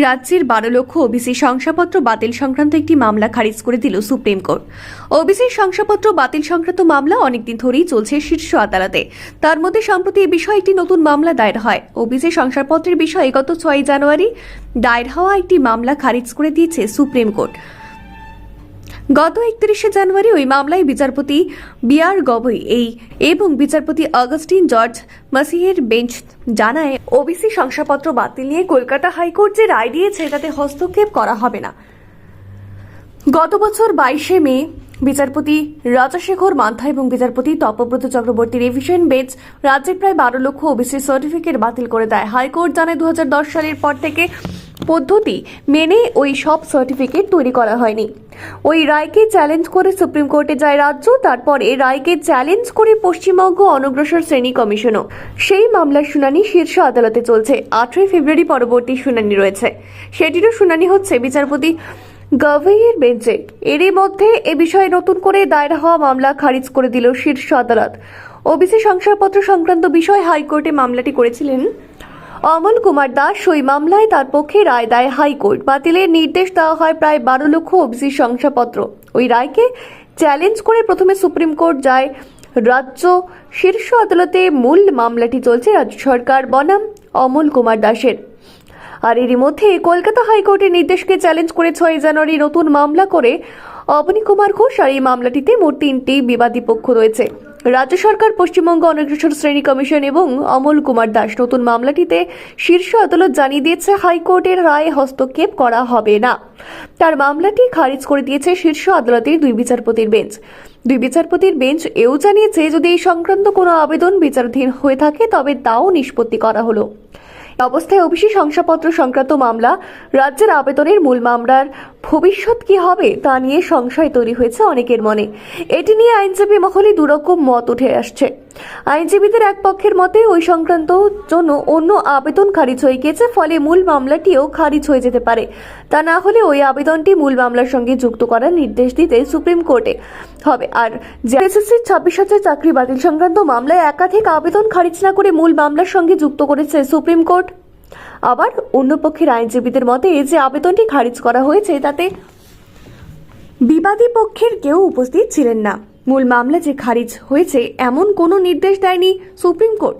রাজ্যের বারো লক্ষ ওবিসি শংসাপত্র বাতিল সংক্রান্ত একটি মামলা খারিজ করে দিল সুপ্রিম কোর্ট। ওবিসি শংসাপত্র বাতিল সংক্রান্ত মামলা অনেকদিন ধরেই চলছে শীর্ষ আদালতে। তার মধ্যে সম্প্রতি এ বিষয়ে একটি নতুন মামলা দায়ের হয়। ওবিসি শংসাপত্রের বিষয়ে, গত ছয় জানুয়ারি, দায়ের হওয়া একটি মামলা খারিজ করে দিয়েছে সুপ্রিম কোর্ট। গত একত্রিশে জানুয়ারি ওই মামলায় বিচারপতি বি আর গবৈ এই এবং বিচারপতি অগস্টিন জর্জ মাসিহের বেঞ্চ জানায়, ওবিসি শংসাপত্র বাতিল নিয়ে কলকাতা হাইকোর্ট যে রায় দিয়েছে, তাতে হস্তক্ষেপ করা হবে না। গত বছর বাইশে মে বিচারপতি রাজাশেখর মান্থা এবং বিচারপতি তপব্রত চক্রবর্তী রিভিশন বেঞ্চ রাজ্যের প্রায় বারো লক্ষ ওবিসি সার্টিফিকেট বাতিল করে দেয়। হাইকোর্ট জানায় দু সালের পর থেকে পদ্ধতি মেনে ওই সব সার্টিফিকেট তৈরি করা হয়নি। ওই রায়কে চ্যালেঞ্জ করে সুপ্রিম কোর্টে যায় রাজ্য, তারপরে রায়কে চ্যালেঞ্জ করে পশ্চিমবঙ্গ অনগ্রসর শ্রেণি কমিশনও। সেই মামলার শুনানি শীর্ষ আদালতে চলছে। আঠেরোই ফেব্রুয়ারি পরবর্তী শুনানি রয়েছে। সেটিরও শুনানি হচ্ছে বিচারপতি গভেইয়ের বেঞ্চে। এরই মধ্যে এ বিষয়ে নতুন করে দায়ের হওয়া মামলা খারিজ করে দিল শীর্ষ আদালত। ওবিসি শংসাপত্র সংক্রান্ত বিষয়ে হাইকোর্টে মামলাটি করেছিলেন অমল কুমার দাস। ওই মামলায় তার পক্ষে রায় দেয় হাইকোর্ট। বাতিলের নির্দেশ দেওয়া হয় প্রায় বারো লক্ষ ওবিসি শংসাপত্র। ওই রায়কে চ্যালেঞ্জ করে প্রথমে সুপ্রিম কোর্ট যায় রাজ্য। শীর্ষ আদালতে মূল মামলাটি চলছে রাজ্য সরকার। বনাম অমল কুমার দাসের। আর এরই মধ্যে কলকাতা হাইকোর্টের নির্দেশকে চ্যালেঞ্জ করে ছয় জানুয়ারি নতুন মামলা করে অবনী কুমার ঘোষ আর এই মামলাটিতে মোট তিনটি বিবাদী পক্ষ রয়েছে। রাজ্য সরকার, পশ্চিমবঙ্গ অনগ্রসর শ্রেণি কমিশন এবং অমল কুমার দাস নতুন মামলাটিতে শীর্ষ আদালত জানিয়ে দিয়েছে হাইকোর্টের রায়ে হস্তক্ষেপ করা হবে না। তার মামলাটি খারিজ করে দিয়েছে শীর্ষ আদালতের দুই বিচারপতির বেঞ্চ। দুই বিচারপতির বেঞ্চ এও জানিয়েছে, যদি এই সংক্রান্ত কোনো আবেদন বিচারাধীন হয়ে থাকে, তবে তাও নিষ্পত্তি করা হলো। অবস্থায় ওবিসি শংসাপত্র সংক্রান্ত মামলা রাজ্যের আবেদনের মূল মামলার ভবিষ্যৎ কি হবে তা নিয়ে সংশয় তৈরি হয়েছে অনেকের মনে। এটি নিয়ে আইনজীবী মহলে দুরকম মত উঠে আসছে। আইনজীবীদের এক পক্ষের মতে, ওই সংক্রান্ত জন্য অন্য আবেদন খারিজ হয়ে গিয়েছে, ফলে মূল মামলাটিও খারিজ হয়ে যেতে পারে। তা না হলে ওই আবেদনটি মূল মামলার সঙ্গে যুক্ত করার নির্দেশ দিতে সুপ্রিম কোর্টে হবে। আর এসএসসির ছাব্বিশ হাজার চাকরি বাতিল সংক্রান্ত মামলায় একাধিক আবেদন খারিজ না করে মূল মামলার সঙ্গে যুক্ত করেছে সুপ্রিম কোর্ট। আবার অন্য পক্ষের আইনজীবীদের মতে যে আবেদনটি খারিজ করা হয়েছে তাতে বিবাদী পক্ষের কেউ উপস্থিত ছিলেন না। মূল মামলা যে খারিজ হয়েছে এমন কোনো নির্দেশ দেয়নি সুপ্রিম কোর্ট।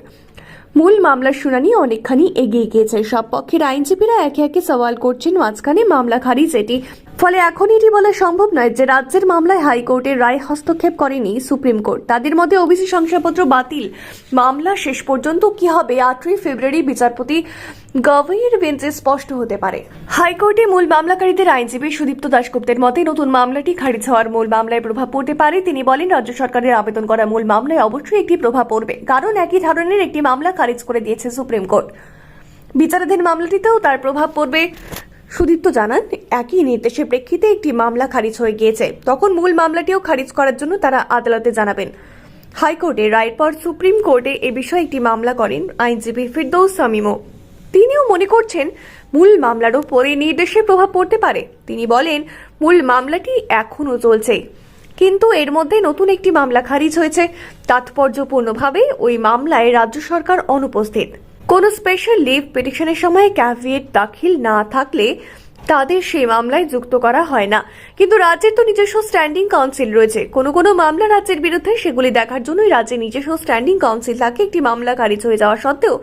মূল মামলার শুনানি অনেকখানি এগিয়ে গিয়েছে। সব পক্ষের আইনজীবীরা একে একে সওয়াল করছেন, মাঝখানে মামলা খারিজ, এটি ফলে এখন এটি বলা সম্ভব নয় যে রাজ্যের মামলায় হাইকোর্টের রায় হস্তক্ষেপ করেনি সুপ্রিম কোর্ট। তাদের মধ্যে ওবিসি শংসাপত্র বাতিল। মামলা শেষ পর্যন্ত কি হবে? আটই ফেব্রুয়ারি বিচারপতি গভীর বেঞ্চে স্পষ্ট হতে পারে। হাইকোর্টে মূল মামলাকারীদের আইনজীবী সুদীপ্ত দাশগুপ্তের মতে, নতুন মামলাটি খারিজ হওয়ার মূল মামলায় প্রভাব পড়তে পারে। তিনি বলেন, রাজ্য সরকারের আবেদন করা মূল মামলায় অবশ্যই একটি প্রভাব পড়বে। কারণ একই ধরনের একটি মামলা খারিজ করে দিয়েছে সুপ্রিম কোর্ট। বিচারাধীন মামলাটিতেও তার প্রভাব পড়বে। সুদীপ্ত জানান, একই নির্দেশের প্রেক্ষিতে একটি মামলা খারিজ হয়ে গিয়েছে। তখন মূল মামলাটিও খারিজ করার জন্য তারা আদালতে জানাবেন। হাইকোর্টে রায়ের পর সুপ্রিম কোর্টে এ বিষয়ে একটি মামলা করেন আইনজীবী ফিরদৌস সামিমো তিনিও মনে করছেন, মূল মামলার ওপর নির্দেশের প্রভাব পড়তে পারে। তিনি বলেন, মূল মামলাটি এখনও চলছে। কিন্তু এর মধ্যে নতুন একটি মামলা খারিজ হয়েছে। তাৎপর্যপূর্ণভাবে ওই মামলায় রাজ্য সরকার অনুপস্থিত। কোনো স্পেশাল লিভ পিটিশনের সময় ক্যাভিয়েট দাখিল না থাকলে তাদের সেই মামলায় যুক্ত করা হয় না। কিন্তু রাজ্যের তো নিজস্ব স্ট্যান্ডিং কাউন্সিল রয়েছে। কোনো কোনো মামলা রাজ্যের বিরুদ্ধে সেগুলি দেখার জন্যই রাজ্যের নিজস্ব স্ট্যান্ডিং কাউন্সিল থাকে। একটি মামলা খারিজ হয়ে যাওয়া সত্ত্বেও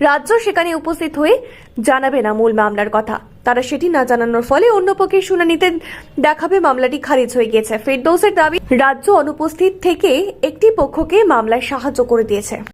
রাজ্য সেখানে উপস্থিত হয়ে জানাবে না মূল মামলার কথা। তারা সেটি না জানানোর ফলে অন্য পক্ষের শুনানিতে দেখাবে মামলাটি খারিজ হয়ে গিয়েছে। ফেরদৌসের দাবি, রাজ্য অনুপস্থিত থেকে একটি পক্ষকে মামলায় সাহায্য করে দিয়েছে।